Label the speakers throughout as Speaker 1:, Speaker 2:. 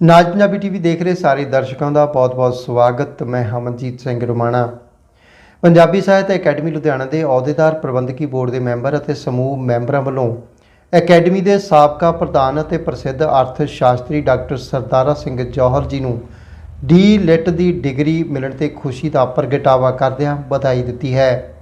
Speaker 1: ਨਾਜ Punjabi TV ਦੇਖ ਰਹੇ ਸਾਰੇ ਦਰਸ਼ਕਾਂ ਦਾ ਬਹੁਤ-ਬਹੁਤ ਸਵਾਗਤ। ਮੈਂ ਹਮਨਜੀਤ ਸਿੰਘ ਰੁਮਾਣਾ। ਪੰਜਾਬੀ ਸਾਹਿਤ ਅਕੈਡਮੀ ਲੁਧਿਆਣਾ ਦੇ ਅਹੁਦੇਦਾਰ, ਪ੍ਰਬੰਧਕੀ ਬੋਰਡ ਦੇ ਮੈਂਬਰ ਅਤੇ ਸਮੂਹ ਮੈਂਬਰਾਂ ਵੱਲੋਂ ਅਕੈਡਮੀ ਦੇ ਸਾਬਕਾ ਪ੍ਰਧਾਨ ਅਤੇ ਪ੍ਰਸਿੱਧ ਅਰਥ ਸ਼ਾਸਤਰੀ ਡਾਕਟਰ ਸਰਦਾਰਾ ਸਿੰਘ ਜੌਹਰ ਜੀ ਨੂੰ ਡੀ ਲਿਟ ਦੀ ਡਿਗਰੀ ਮਿਲਣ ਤੇ ਖੁਸ਼ੀ ਦਾ ਪ੍ਰਗਟਾਵਾ ਕਰਦਿਆਂ ਵਧਾਈ ਦਿੱਤੀ ਹੈ।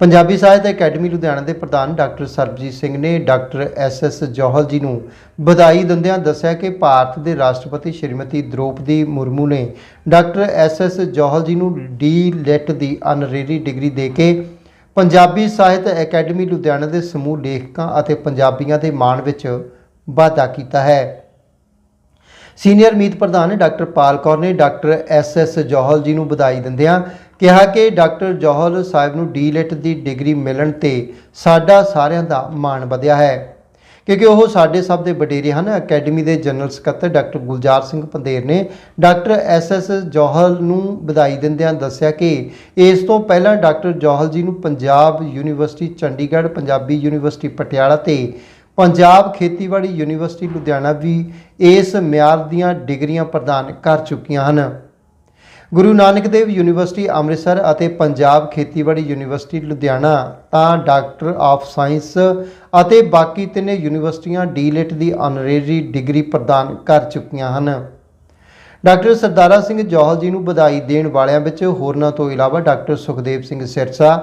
Speaker 1: ਪੰਜਾਬੀ ਸਾਹਿਤ ਅਕੈਡਮੀ ਲੁਧਿਆਣਾ ਦੇ ਪ੍ਰਧਾਨ ਡਾਕਟਰ ਸਰਬਜੀਤ ਸਿੰਘ ਨੇ doctor S S Johal ji ਨੂੰ ਵਧਾਈ ਦਿੰਦਿਆਂ ਦੱਸਿਆ ਕਿ ਭਾਰਤ ਦੇ ਰਾਸ਼ਟਰਪਤੀ ਸ਼੍ਰੀਮਤੀ ਦ੍ਰੋਪਦੀ ਮੁਰਮੂ ਨੇ doctor S S Johal ji ਨੂੰ ਡੀ ਲਿਟ ਦੀ ਅਨਰੇਰੀ ਡਿਗਰੀ ਦੇ ਕੇ ਪੰਜਾਬੀ ਸਾਹਿਤ ਅਕੈਡਮੀ ਲੁਧਿਆਣਾ ਦੇ ਸਮੂਹ ਲੇਖਕਾਂ ਅਤੇ ਪੰਜਾਬੀਆਂ ਦੇ ਮਾਣ ਵਿੱਚ ਵਾਧਾ ਕੀਤਾ ਹੈ। ਸੀਨੀਅਰ ਮੀਤ ਪ੍ਰਧਾਨ ਡਾਕਟਰ ਪਾਲ ਕੌਰ ਨੇ doctor S S Johal ji ਨੂੰ ਵਧਾਈ ਦਿੰਦਿਆਂ ਕਿਹਾ ਕਿ ਡਾਕਟਰ ਜੋਹਲ ਸਾਹਿਬ ਨੂੰ ਡੀਲਿਟ ਦੀ ਡਿਗਰੀ ਮਿਲਣ ਤੇ ਸਾਡਾ ਸਾਰਿਆਂ ਦਾ ਮਾਣ ਵਧਿਆ ਹੈ। ਕਿਉਂਕਿ ਉਹ ਸਾਡੇ ਸਭ ਦੇ ਵਡੇਰੇ ਹਨ। ਅਕੈਡਮੀ ਦੇ ਜਨਰਲ ਸਕੱਤਰ ਡਾਕਟਰ ਗੁਲਜ਼ਾਰ ਸਿੰਘ ਪੰਦੇਰ ਨੇ ਡਾਕਟਰ ਐਸ ਐਸ ਜੌਹਲ ਨੂੰ ਵਧਾਈ ਦਿੰਦਿਆਂ ਦੱਸਿਆ ਕਿ ਇਸ ਤੋਂ ਪਹਿਲਾਂ ਡਾਕਟਰ ਜੋਹਲ ਜੀ ਨੂੰ ਪੰਜਾਬ ਯੂਨੀਵਰਸਿਟੀ, ਚੰਡੀਗੜ੍ਹ, ਪੰਜਾਬੀ ਯੂਨੀਵਰਸਿਟੀ, ਪਟਿਆਲਾ ਤੇ ਪੰਜਾਬ ਖੇਤੀਬਾੜੀ ਯੂਨੀਵਰਸਿਟੀ, ਲੁਧਿਆਣਾ ਵੀ ਇਸ ਮਿਆਰ ਦੀਆਂ ਡਿਗਰੀਆਂ ਪ੍ਰਦਾਨ ਕਰ ਚੁੱਕੀਆਂ ਹਨ। ਗੁਰੂ ਨਾਨਕ ਦੇਵ ਯੂਨੀਵਰਸਿਟੀ ਅੰਮ੍ਰਿਤਸਰ ਅਤੇ ਪੰਜਾਬ ਖੇਤੀਬਾੜੀ ਯੂਨੀਵਰਸਿਟੀ ਲੁਧਿਆਣਾ, ਤਾਂ ਡਾਕਟਰ ਆਫ ਸਾਇੰਸ ਅਤੇ ਬਾਕੀ ਤਿੰਨੇ ਯੂਨੀਵਰਸਿਟੀਆਂ ਡੀਲਿਟ ਦੀ ਆਨਰੇਰੀ ਡਿਗਰੀ ਪ੍ਰਦਾਨ ਕਰ ਚੁੱਕੀਆਂ ਹਨ। ਡਾਕਟਰ ਸਰਦਾਰਾ ਸਿੰਘ ਜੋਹਲ ਜੀ ਨੂੰ ਵਧਾਈ ਦੇਣ ਵਾਲਿਆਂ ਵਿੱਚ ਹੋਰਨਾਂ ਤੋਂ ਇਲਾਵਾ doctor Sukhdev Singh Sirsa,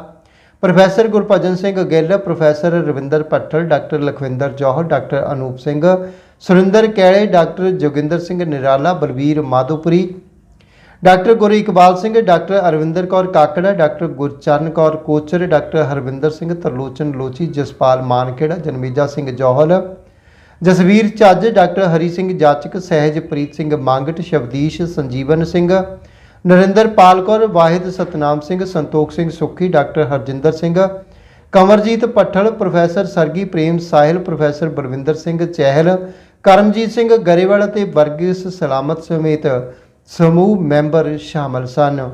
Speaker 1: professor Gurbhajan Singh Gill, professor Ravinder Pathal doctor Lakhwinder Johal, doctor Anoop Singh, Surinder Kaile, doctor Joginder Singh Nirala Balvir Madhopuri doctor Guru Iqbal Singh, doctor Arvinder Kaur Kakra, doctor Gurcharan Kaur Kochar, doctor Harvinder Singh Tarlochan Lochi, Jaspal Mankhera, Janmeja Singh Johal, Jasvir Chajj, doctor Hari Singh Jachak Sahajpreet Singh Mangat, Shabdish Sanjeevan Singh Narinderpal Kaur, Wahid Satnam Singh, Santokh Singh Sukhi, doctor Harjinder Singh, Kamarjit Pathal, professor Sargi Prem Sahil, professor Balwinder Singh Chahal, Karamjit Singh Grewal ਅਤੇ ਵਰਗਿਸ ਸਲਾਮਤ ਸਮੇਤ ਸਮੂਹ member ਸ਼ਾਮਲ ਸਨ।